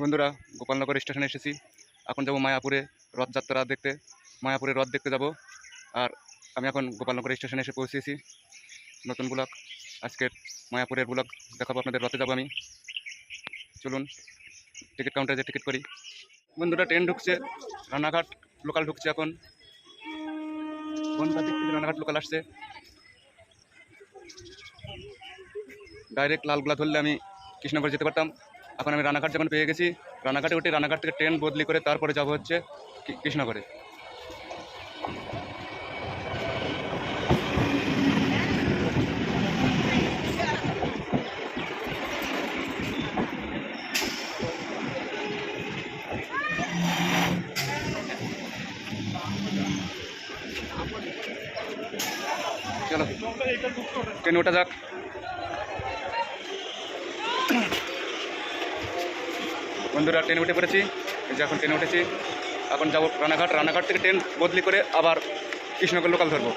বন্ধুরা, গোপালনগর স্টেশনে এসেছি। এখন যাব মায়াপুরে রথযাত্রা দেখতে। মায়াপুরে রথ দেখতে যাব। আর আমি এখন গোপালনগর স্টেশনে এসে পৌঁছেছি। নতুন ব্লক আজকের মায়াপুরের ব্লক দেখাবো আপনাদের। রথে যাব আমি। চলুন, টিকিট কাউন্টারে যে টিকিট করি। বন্ধুরা, ট্রেন ঢুকছে। রানাঘাট লোকাল ঢুকছে এখন। কোনটা দিক থেকে রানাঘাট লোকাল আসছে। ডাইরেক্ট লালগুলা ধরলে আমি কৃষ্ণনগর যেতে পারতাম। এখন আমি রানাঘাট যখন পেয়ে গেছি রানাঘাটে উঠে রানাঘাট থেকে ট্রেন বদলি করে তারপরে যাব হচ্ছে কি- কৃষ্ণনগরে। চলো। ট্রেন ওঠা যাক। বন্ধুরা ট্রেনে উঠে পড়েছি। যে এখন ট্রেনে উঠেছি। এখন যাব রানাঘাট। রানাঘাট থেকে ট্রেন বদলি করে আবার কৃষ্ণনগর লোকাল ধরবো।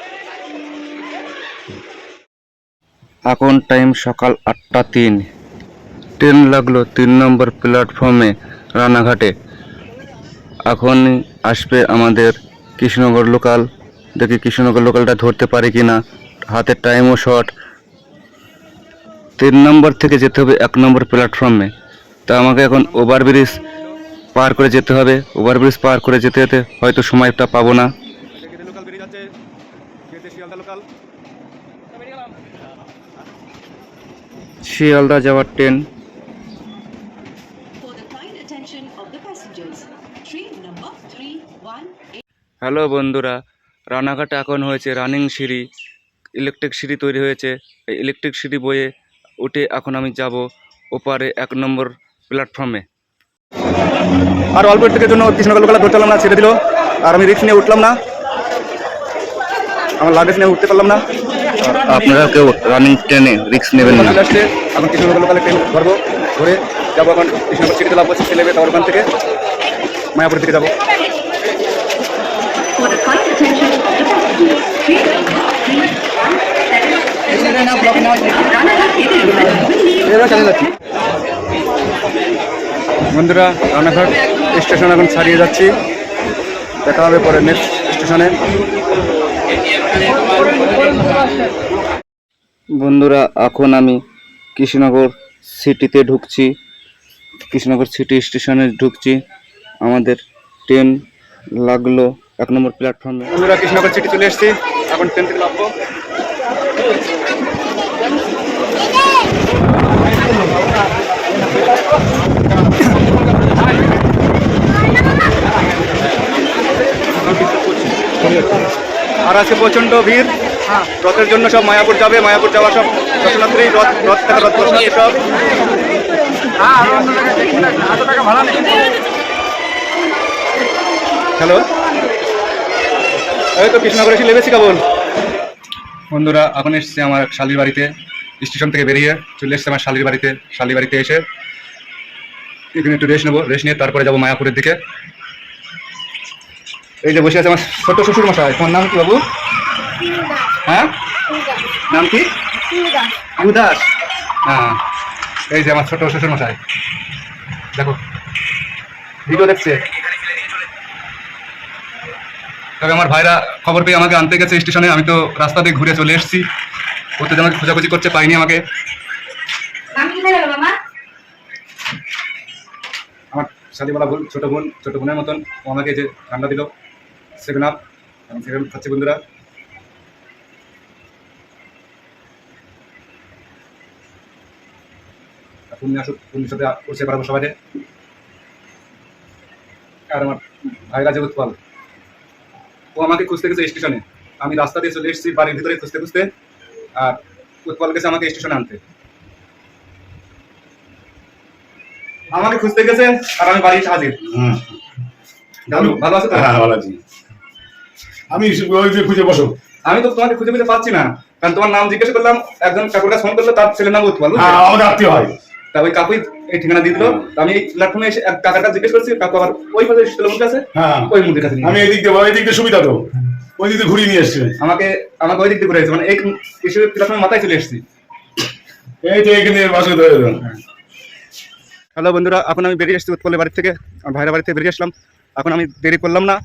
এখন টাইম সকাল আটটা তিন। ট্রেন লাগল তিন নম্বর প্ল্যাটফর্মে রানাঘাটে। এখন আসবে আমাদের কৃষ্ণনগর লোকাল দেখি কৃষ্ণনগর লোকালটা ধরতে পারি কি না হাতের টাইমও শর্ট তিন নম্বর থেকে যেতে হবে এক নম্বর প্ল্যাটফর্মে তা আমাকে এখন ওভারব্রিজ পার করে যেতে হবে। ওভারব্রিজ পার করে যেতে যেতে হয়তো সময়টা পাবো না। শিয়ালদা যাওয়ার train. For the kind attention of the passengers, train number 318 hello বন্ধুরা রানাঘাটে এখন হয়েছে রানিং সিঁড়ি। ইলেকট্রিক সিঁড়ি তৈরি হয়েছে। এই ইলেকট্রিক সিঁড়ি বয়ে উঠে এখন আমি যাব ওপারে এক নম্বর প্ল্যাটফর্মে। আর অল্প থেকে জন্য কৃষ্ণনগর লোকাল ধরতে পারলাম না ছেড়ে দিল। আর আমি রিক্স নিয়ে উঠলাম না। আমার লাগেজ নিয়ে উঠতে পারলাম না। আপনারা কেউ রানিং ট্রেনে রিক্স নেবেন না। আসছে। এখন কৃষ্ণনগর লোকালে ট্রেন ধরবো ধরে যাব এখন। কৃষ্ণনগর সিটিতে লাভ হচ্ছে ছেলে তারপর ওখান থেকে। মায়াপুর থেকে যাব। For the kind বন্ধুরা, রানাঘাট স্টেশন এখন ছাড়িয়ে যাচ্ছি। দেখা হবে পরে নেক্সট স্টেশনে। বন্ধুরা, এখন আমি কৃষ্ণনগর সিটিতে ঢুকছি। কৃষ্ণনগর সিটি স্টেশনে ঢুকছি। আমাদের ট্রেন লাগল এক নম্বর প্ল্যাটফর্মে বন্ধুরা, কৃষ্ণনগর সিটি চলে এসেছি। এখন ট্রেন থেকে নামবো। আর আজকে প্রচণ্ড ভিড়। রথের জন্য সব মায়াপুর যাবে মায়াপুর যাওয়া সব দর্শনার্থী রথ রথ থেকে রথ দর্শনার্থী সব হ্যালো? এই তো কৃষ্ণনগর এসে লেগেছি কেবল। বন্ধুরা এখন এসছে আমার শালির বাড়িতে। স্টেশন থেকে বেরিয়ে চলে এসছে আমার শালির বাড়িতে। শালির বাড়িতে এসে এখানে একটু রেস্ট নেব। রেস্ট নিয়ে তারপরে যাব মায়াপুরের দিকে। এই যে বসে আছে আমার ছোট শ্বশুর মশাই। তোমার নাম কি বাবু? হ্যাঁ? নাম কি? উদাস হ্যাঁ। এই যে আমার ছোট শ্বশুর মশাই। দেখো ভিডিও দেখছে। তবে আমার ভাইরা খবর পেয়ে আমাকে আনতে গেছে স্টেশনে। আমি তো রাস্তা দিয়ে ঘুরে চলে এসেছি। ও তো আমাকে খোঁজাখুঁজি করছে পাইনি আমাকে। আমার শাদিওয়ালা বোন ছোট বোন ছোট বোনের মতন ও আমাকে যে ঠান্ডা দিল। সেভেন আপ সেভেন খাচ্ছি বন্ধুরা আসুক সাথে পারব সবাই আর আমার উৎপাল ও আমাকে খুঁজতে গেছে স্টেশনে আমি রাস্তা দিয়ে চলে এসেছি বাড়ির ভিতরে খুঁজতে খুঁজতে আর উৎপল গেছে আমাকে স্টেশনে আনতে আমাকে খুঁজতে গেছে আর আমি বাড়ি হাজির ভালো আছে হ্যাঁ ভালো আছি আমি খুঁজে বসো। আমি তো তোমাকে খুঁজে খুঁজে পাচ্ছি না। কারণ তোমার নাম জিজ্ঞেস করলাম একজন কাকুর কাছে ফোন করল তার ছেলের নাম উৎপল বুঝলে? হ্যাঁ আমাদের আত্মীয় হয়। তা ওই কাকুই এই ঠিকানা দিয়ে দিল। আমি প্ল্যাটফর্মে এসে এক কাকার কাছে জিজ্ঞেস করছি কাকু আবার ওই পাশে শীতল মন্দির আছে? হ্যাঁ। ওই মন্দির কাছে আমি এদিক দিয়ে দিয়ে সুবিধা তো। ওই দিক দিয়ে ঘুরিয়ে নিয়ে এসছে। আমাকে আমাকে ওই দিক দিয়ে ঘুরে মানে এই এসে প্ল্যাটফর্মের মাথায় চলে এসেছি। এই তো এখানে বাসে ধরে হ্যালো বন্ধুরা এখন আমি বেরিয়ে আসছি উৎপলের বাড়ি থেকে। আমার ভাইরা বাড়ি থেকে বেরিয়ে আসলাম। এখন আমি দেরি করলাম না।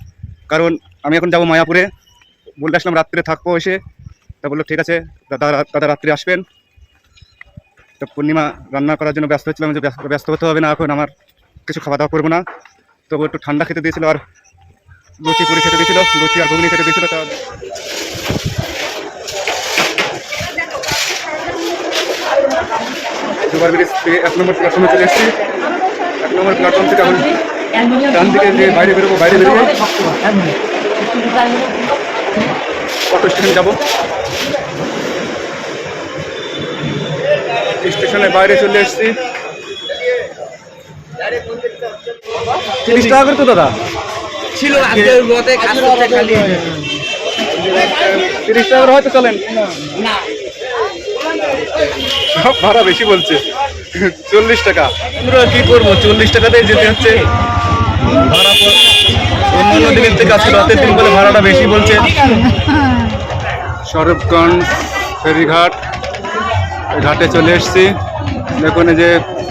কারণ আমি এখন যাব মায়াপুরে। বলে আসলাম রাত্রে থাকব এসে। তা বলল, ঠিক আছে, দাদা দাদা রাত্রে আসবেন। তো পূর্ণিমা রান্না করার জন্য ব্যস্ত হচ্ছিলাম যে ব্যস্ত- হতে হবে না, এখন আমার কিছু খাওয়া দাওয়া করব না। তবু একটু ঠান্ডা খেতে দিয়েছিল আর লুচি পুরি খেতে দিয়েছিল, লুচি আর ঘুগনি খেতে দিয়েছিল, তা এক নম্বর প্ল্যাটফর্মে চলে এসেছি। এক নম্বর প্ল্যাটফর্ম থেকে এখন ডান দিকে যে বাইরে বেরোবো বাইরে বেরিয়ে অটো স্টেশন যাব। স্টেশনের বাইরে চলে এসেছি। তিরিশ টাকা করে তো দাদা। ছিল তিরিশ টাকা করে হয়তো চলেন। না। ভাড়া বেশি বলছে। চল্লিশ টাকা। আমরা কি করব? চল্লিশ টাকাতেই যেতে হচ্ছে। রাতের ভাড়াটা বেশি বলছে। স্বরূপগঞ্জ ফেরিঘাট ঘাটে চলে এসেছি। দেখুন যে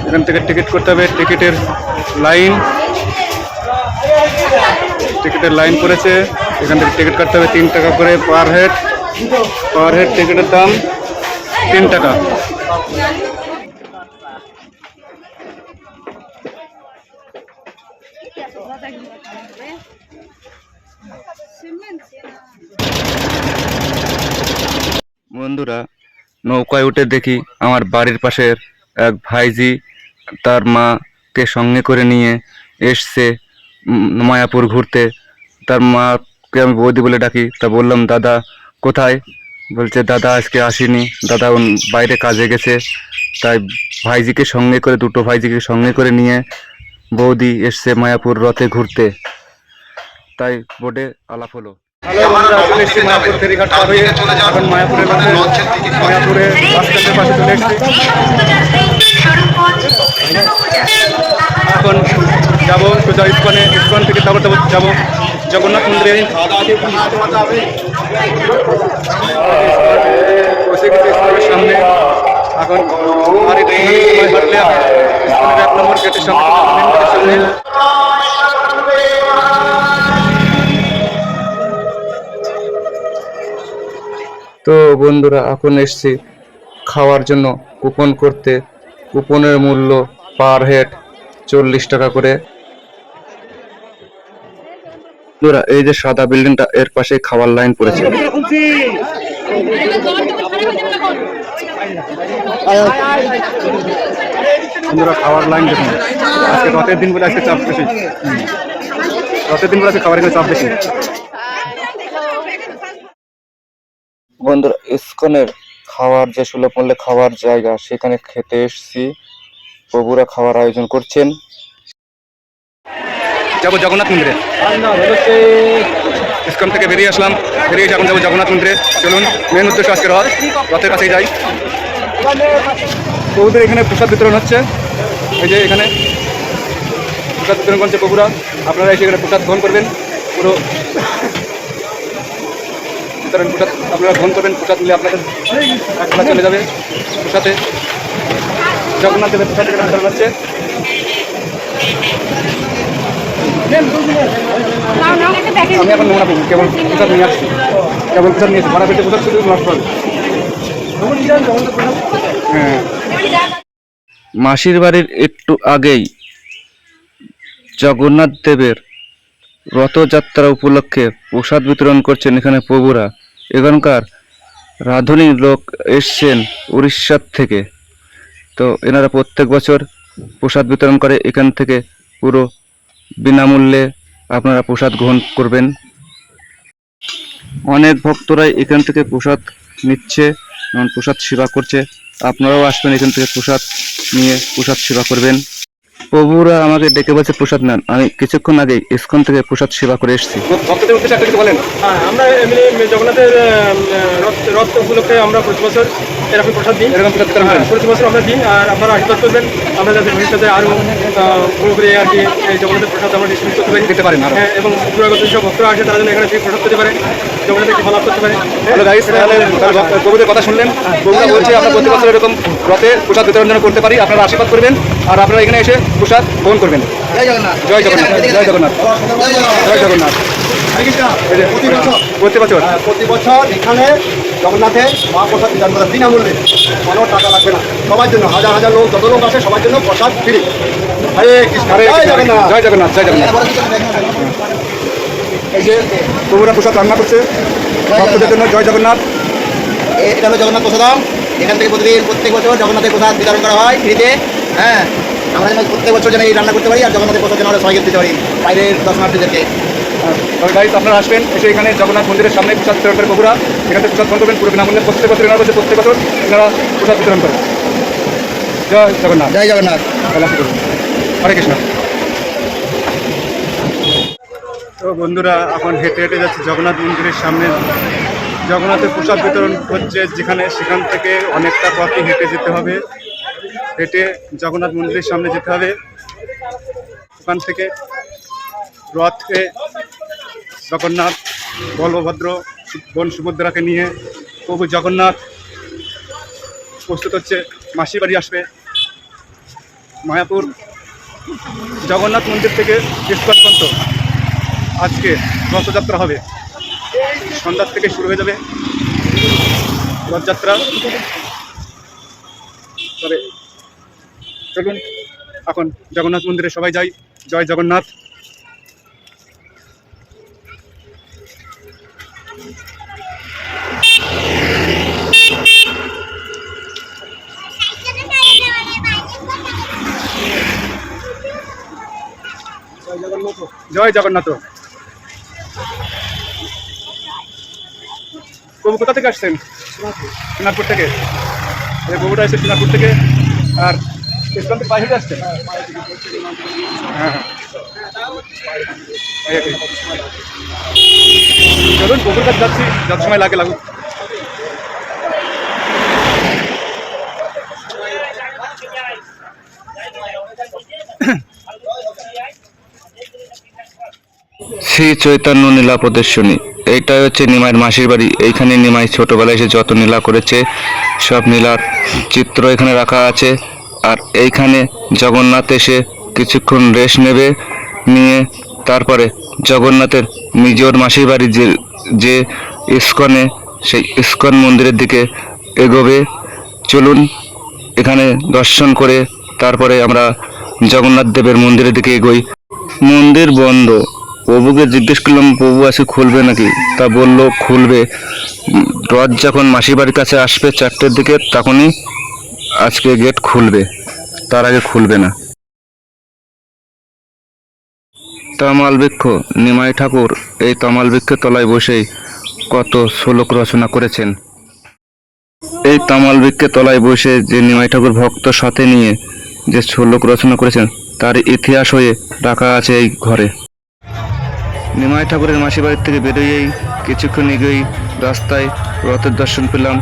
এখান থেকে টিকিট করতে হবে, টিকিটের লাইন। টিকিটের লাইন পড়েছে, এখান থেকে টিকিট কাটতে হবে তিন টাকা করে পার হেড। পার হেড টিকিটের দাম তিন টাকা। বন্ধুরা, নৌকায় উঠে দেখি আমার বাড়ির পাশের এক ভাইজি তার মাকে সঙ্গে করে নিয়ে এসছে মায়াপুর ঘুরতে। তার মাকে আমি বৌদি বলে ডাকি। তা বললাম, দাদা, কোথায়? বলছে, দাদা, আজকে আসেনি। দাদা বাইরে কাজে গেছে। তাই ভাইজিকে সঙ্গে করে, দুটো ভাইজিকে সঙ্গে করে নিয়ে বৌদি এসছে মায়াপুর রথে ঘুরতে। তাই বোর্ডে আলাপ হলো। হ্যালো বন্ধুরা চলে এসেছি মায়াপুর ফেরিঘাট পার হয়ে এখন মায়াপুরের মায়াপুরে বাস স্ট্যান্ডের পাশে চলে এসেছি। এখন যাব সোজা ইস্কনে ইস্কন থেকে তারপর তারপর যাব জগন্নাথ মন্দিরে। সামনে। এখন আর এক নম্বর গেটের সামনে। তো বন্ধুরা, এখন এসছি খাওয়ার জন্য কুপন করতে। কুপনের মূল্য পার হেড চল্লিশ টাকা করে। বন্ধুরা, এই যে সাদা বিল্ডিংটা এর পাশে খাওয়ার লাইন পড়েছে। খাওয়ার লাইন দেখুন। আজকে রথের দিন বলে আজকে চাপ বেশি। রথের দিন বলে আজকে খাবারের চাপ বেশি। বন্ধুরা, ইস্কনের খাওয়ার যে সুলভ মূল্যে খাওয়ার জায়গা, সেখানে খেতে এসেছি। প্রভুরা খাওয়ার আয়োজন করছেন। যাব জগন্নাথ মন্দিরে। ইস্কন থেকে বেরিয়ে আসলাম। বেরিয়ে এখন যাব জগন্নাথ মন্দিরে। চলুন মেন উদ্দেশ্য আজকে রথ রথের কাছেই যাই। প্রভুদের এখানে প্রসাদ বিতরণ হচ্ছে। এই যে এখানে প্রসাদ বিতরণ করছে প্রভুরা। আপনারা এসে এখানে প্রসাদ গ্রহণ করবেন। পুরো বিতরণ প্রসাদ আপনারা গ্রহণ করবেন প্রসাদ নিলে আপনাদের একবেলা চলে যাবে প্রসাদে। জগন্নাথ দেবের প্রসাদ এখানে বিতরণ হচ্ছে আমি এখন নমুনা পাবো কেবল প্রসাদ নিয়ে আসছি। কেবল প্রসাদ নিয়ে আসছি ভাড়া পেতে প্রসাদ শুধু হ্যাঁ। মাসির বাড়ির একটু আগেই জগন্নাথ দেবের রথযাত্রা উপলক্ষে প্রসাদ বিতরণ করছেন এখানে প্রভুরা। এখানকার রাঁধুনি লোক এসছেন উড়িষ্যার থেকে। তো এনারা প্রত্যেক বছর প্রসাদ বিতরণ করে, এখান থেকে পুরো বিনামূল্যে আপনারা প্রসাদ গ্রহণ করবেন। অনেক ভক্তরাই এখান থেকে প্রসাদ নিচ্ছে এবং প্রসাদ সেবা করছে। আপনারাও আসবেন এখান থেকে প্রসাদ নিয়ে প্রসাদ সেবা করবেন। প্রভুরা আমাকে ডেকে বলছে প্রসাদ নেন। আমি কিছুক্ষণ আগে ইস্কন থেকে প্রসাদ সেবা করে এসেছি। ভক্তদের উদ্দেশ্যে একটা কিছু বলেন। হ্যাঁ আমরা এমনি জগন্নাথের রথ রথ উপলক্ষে আমরা প্রতি বছর এরকম প্রসাদ দিই। এরকম হ্যাঁ। প্রতি বছর আমরা দিই আর আপনারা আশীর্বাদ করবেন। আমরা যাতে ভবিষ্যতে আরও পুরোপুরি আর কি জগন্নাথের প্রসাদ আমরা ডিস্ট্রিবিউট করতে পারি। দিতে পারেন হ্যাঁ এবং দূরাগত যেসব ভক্তরা আছে তারা যেন এখানে সেই প্রসাদ পেতে পারে জগন্নাথের কৃপা লাভ করতে পারে। প্রভুদের কথা শুনলেন। প্রভুরা বলছে আমরা প্রতি বছর এরকম রথে প্রসাদ বিতরণ করতে পারি। আপনারা আশীর্বাদ করবেন। আর আপনারা এখানে এসে প্রসাদ গ্রহণ করবেন। জয় জগন্নাথ। জয় জগন্নাথ জয় জগন্নাথ। জয় জগন্নাথ। প্রতি বছর। প্রতি বছর। হ্যাঁ, প্রতি বছর এখানে জগন্নাথে মহাপ্রসাদ বিতরণ করা বিনামূল্যে কোনো টাকা লাগবে না। সবার জন্য হাজার হাজার লোক যত লোক আছে সবার জন্য প্রসাদ ফ্রি। হরে কৃষ্ণ। জয় জগন্নাথ। জয় জগন্নাথ জয় জগন্নাথ। এই যে প্রভুরা প্রসাদ রান্না করছে ভক্তদের জন্য জয় জগন্নাথ। এটা হলো জগন্নাথ প্রসাদম। এখান থেকে প্রতিদিন প্রত্যেক বছর জগন্নাথের প্রসাদ বিতরণ করা হয় ফ্রিতে। হ্যাঁ। আমরা যেন প্রত্যেক বছর যেন এই রান্না করতে পারি আর জগন্নাথের প্রসাদ যেন আমরা সবাইকে দিতে পারি বাইরের দর্শনার্থীদেরকে। তবে গাইজ আপনারা আসবেন এসে এখানে জগন্নাথ মন্দিরের সামনে প্রসাদ বিতরণ করে প্রভুরা এখানে থেকে প্রসাদ গ্রহণ করবেন পুরো বিনামূল্যে। প্রত্যেক বছর এনারা প্রত্যেক বছর এনারা প্রসাদ বিতরণ করেন জয় জগন্নাথ। জয় জগন্নাথ। হরে কৃষ্ণ। তো বন্ধুরা এখন হেঁটে হেঁটে যাচ্ছে জগন্নাথ মন্দিরের সামনে। জগন্নাথের প্রসাদ বিতরণ হচ্ছে যেখানে সেখান থেকে অনেকটা পথই হেঁটে যেতে হবে। হেঁটে জগন্নাথ মন্দিরের সামনে যেতে হবে। ওখান থেকে রথে জগন্নাথ, বলভদ্র, বোন সুভদ্রাকে নিয়ে প্রভু জগন্নাথ প্রস্তুত হচ্ছে। মাসির বাড়ি আসবে। মায়াপুর জগন্নাথ মন্দির থেকে পর্যন্ত আজকে রথযাত্রা হবে। সন্ধ্যার থেকে শুরু হয়ে যাবে। রথযাত্রা তবে চলুন, এখন জগন্নাথ মন্দিরে সবাই যাই। জয় জগন্নাথ। জয় জগন্নাথ। প্রভু, কোথা থেকে আসছেন? সোনারপুর। থেকে। প্রভুটা এসে সোনারপুর থেকে। আর হ্যাঁ হ্যাঁ। চলুন যাচ্ছি, যত সময় লাগে লাগুক। শ্রী চৈতন্য নীলা প্রদর্শনী। এইটাই হচ্ছে নিমাইয়ের মাসির বাড়ি। এইখানে নিমাই ছোটবেলায় এসে যত নীলা করেছে, সব নীলার চিত্র এখানে রাখা আছে। আর এইখানে জগন্নাথ এসে কিছুক্ষণ রেস্ট নেবে, নিয়ে তারপরে জগন্নাথের নিজের মাসির বাড়ি যে যে ইস্কনে, সেই ইস্কন মন্দিরের দিকে এগোবে। চলুন, এখানে দর্শন করে তারপরে আমরা জগন্নাথ দেবের মন্দিরের দিকে এগোই। মন্দির বন্ধ। প্রভুকে জিজ্ঞেস করলাম, প্রভু আজকে খুলবে নাকি? তা বলল, খুলবে। রথ যখন মাসির বাড়ির কাছে আসবে চারটের দিকে, তখনই আজকে গেট খুলবে। তার আগে খুলবে না। তামাল বৃক্ষ, নিমাই ঠাকুর, এই তামাল বৃক্ষের তলায় বসেই কত শ্লোক রচনা করেছেন। এই তামাল বৃক্ষের তলায় বসে যে নিমাই ঠাকুর ভক্ত সাথে নিয়ে যে শ্লোক রচনা করেছেন, তার ইতিহাস হয়ে রাখা আছে এই ঘরে। নিমাই ঠাকুরের মাসি বাড়ির থেকে বেরোয়েই কিছুক্ষণ এগোই রাস্তায় রথের দর্শন পেলাম।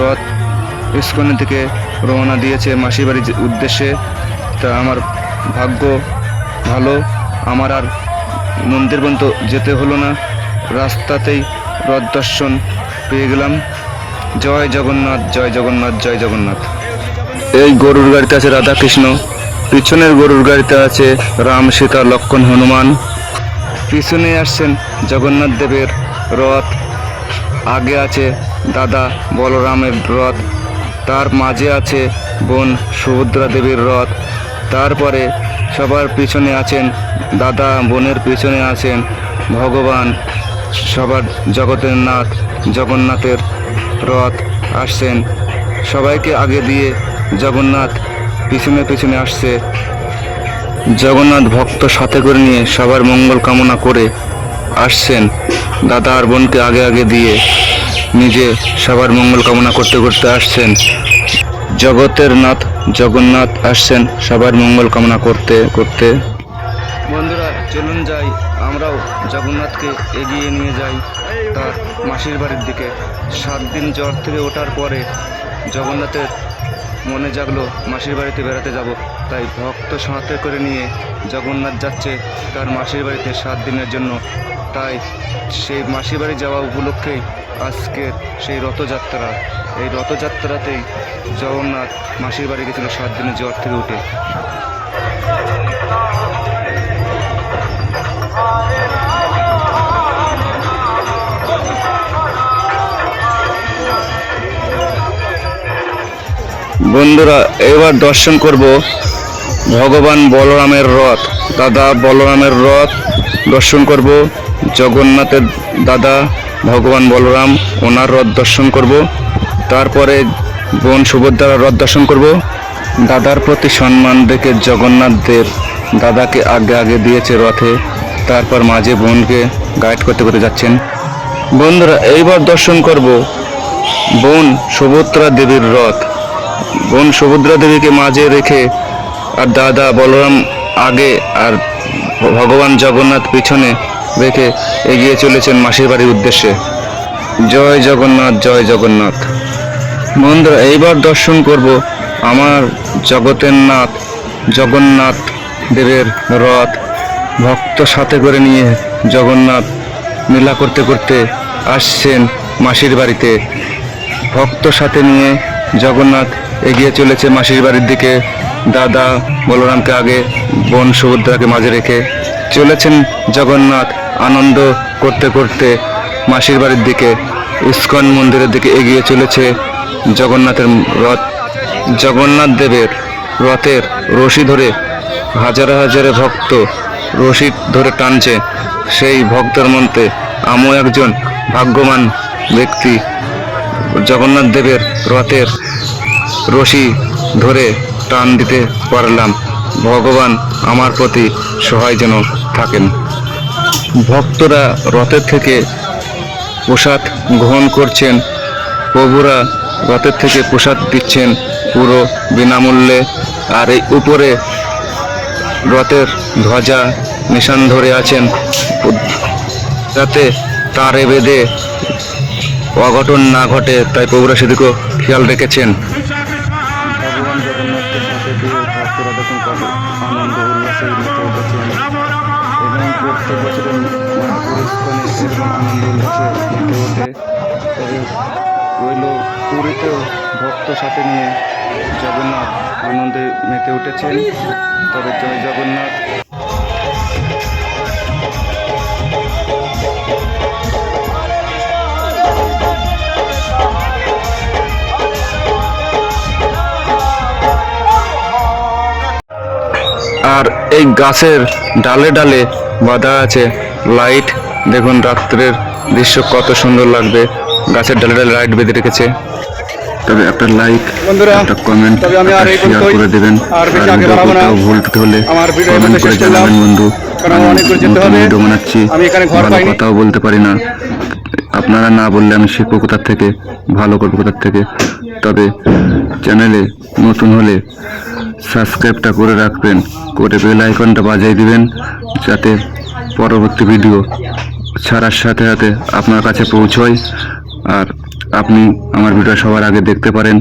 রথ ইস্কনের দিকে রওনা দিয়েছে মাসি বাড়ির উদ্দেশ্যে। তা আমার ভাগ্য ভালো। আমার আর মন্দির পর্যন্ত যেতে হলো না। রাস্তাতেই রথ দর্শন পেয়ে গেলাম। জয় জগন্নাথ জয় জগন্নাথ জয় জগন্নাথ। এই গরুর গাড়িতে আছে রাধাকৃষ্ণ। পিছনের গরুর গাড়িতে আছে রাম, সীতা লক্ষণ হনুমান। পিছনে আসছেন জগন্নাথ দেবের রথ। আগে আছে দাদা বলরামের রথ। তার মাঝে আছে বোন সুভদ্রা দেবীর রথ। তারপরে সবার পিছনে আছেন দাদা বোনের পিছনে আছেন ভগবান, সবার জগতের নাথ, জগন্নাথের রথ আসছেন। সবাইকে আগে দিয়ে জগন্নাথ পিছনে পিছনে আসছে। জগন্নাথ ভক্ত সাথে করে নিয়ে সবার মঙ্গল কামনা করে আসছেন। দাদা আর বোনকে আগে আগে দিয়ে নিজে সবার মঙ্গল কামনা করতে করতে আসছেন। জগতের নাথ, জগন্নাথ আসছেন সবার মঙ্গল কামনা করতে করতে। বন্ধুরা, চলুন যাই। আমরাও জগন্নাথকে এগিয়ে নিয়ে যাই তার মাসির বাড়ির দিকে। সাত দিন জ্বর থেকে ওঠার পরে জগন্নাথের মনে জাগলো, মাসির বাড়িতে বেড়াতে যাব। তাই ভক্ত সাঁতে করে নিয়ে জগন্নাথ যাচ্ছে তার মাসির বাড়িতে সাত দিনের জন্য। তাই সেই মাসির বাড়ি যাওয়া উপলক্ষেই আজকের সেই রথযাত্রা। এই রথযাত্রাতেই জগন্নাথ মাসির বাড়ি গেছিল সাত দিনের জ্বর থেকে উঠে। বন্ধুরা, এবার দর্শন করব ভগবান বলরামের রথ। দাদা বলরামের রথ দর্শন করব। জগন্নাথের দাদা ভগবান বলরাম, ওনার রথ দর্শন করব। তারপরে বোন সুভদ্রার রথ দর্শন করব। দাদার প্রতি সম্মান রেখে জগন্নাথ দেব দাদাকে আগে আগে দিয়েছে রথে। তারপর মাঝে বোনকে গাইড করতে করতে যাচ্ছেন। বন্ধুরা, এইবার দর্শন করব বোন সুভদ্রা দেবীর রথ। বোন সুভদ্রা দেবীকে মাঝে রেখে আর দাদা বলরাম আগে আর ভগবান জগন্নাথ পিছনে রেখে এগিয়ে চলেছেন মাসির বাড়ির উদ্দেশ্যে। জয় জগন্নাথ জয় জগন্নাথ। বন্ধুরা এইবার দর্শন করব আমার জগতের নাথ, জগন্নাথ দেবের রথ। ভক্ত সাথে করে নিয়ে জগন্নাথ মেলা করতে করতে আসছেন মাসির বাড়িতে। ভক্ত সাথে নিয়ে জগন্নাথ এগিয়ে চলেছে মাসির বাড়ির দিকে। দাদা বলরামকে আগে বোন সুভদ্রাকে মাঝে রেখে চলেছেন জগন্নাথ আনন্দ করতে করতে মাসির বাড়ির দিকে। ইস্কন মন্দিরের দিকে এগিয়ে চলেছে জগন্নাথের রথ। জগন্নাথ দেবের রথের রশি ধরে হাজারে হাজারে ভক্ত রশি ধরে টানছে। সেই ভক্তের মধ্যে আমিও একজন ভাগ্যবান ব্যক্তি। জগন্নাথ দেবের রথের রশি ধরে টান দিতে পারলাম। ভগবান আমার প্রতি সহায় যেন থাকেন। ভক্তরা রথের থেকে প্রসাদ গ্রহণ করছেন। প্রভুরা রথের থেকে প্রসাদ দিচ্ছেন পুরো বিনামূল্যে। আর এই উপরে রথের ধ্বজা নিশান ধরে আছেন। যাতে তারে বেঁধে অঘটন না ঘটে, তাই প্রভুরা সেদিকেও খেয়াল রেখেছেন। রইল পুরীতেও ভক্ত সাথে নিয়ে জগন্নাথ আনন্দে মেতে উঠেছেন। তবে জয় জগন্নাথ। আর এই গাছের ডালে ডালে বাঁধা আছে লাইট। দেখুন রাত্রের দৃশ্য কত সুন্দর লাগবে। গাছের ডালে ডালে লাইট বেঁধে রেখেছে। তবে একটা লাইক একটা কমেন্ট তবে আমি আর এই শেয়ার করে দেবেন। আর বেশি আগে ভিডিও বাড়াবো না। কোথাও ভুল ত্রুটি হলে কমেন্ট করে জানাবেন বন্ধু। কারণ আমি অনেক দূর যেতে হবে। ভিডিও বানাচ্ছি। আমি এখানে ঘর ভালো পাইনি। কথাও বলতে পারি না। আপনারা না বললে আমি শিখব কোথার থেকে ভালো করব কোথার থেকে। তবে চ্যানেলে নতুন হলে সাবস্ক্রাইবটা করে রাখবেন করে বেল আইকনটা বাজিয়ে দিবেন যাতে পরবর্তী ভিডিও ছাড়ার সাথে সাথে আপনার কাছে পৌঁছয়। আর আপনি আমার ভিডিও সবার আগে দেখতে পারেন।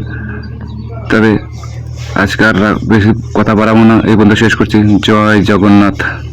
তবে আজকে আর বেশি কথা বাড়াবো না। এই পর্যন্ত শেষ করছি। জয় জগন্নাথ।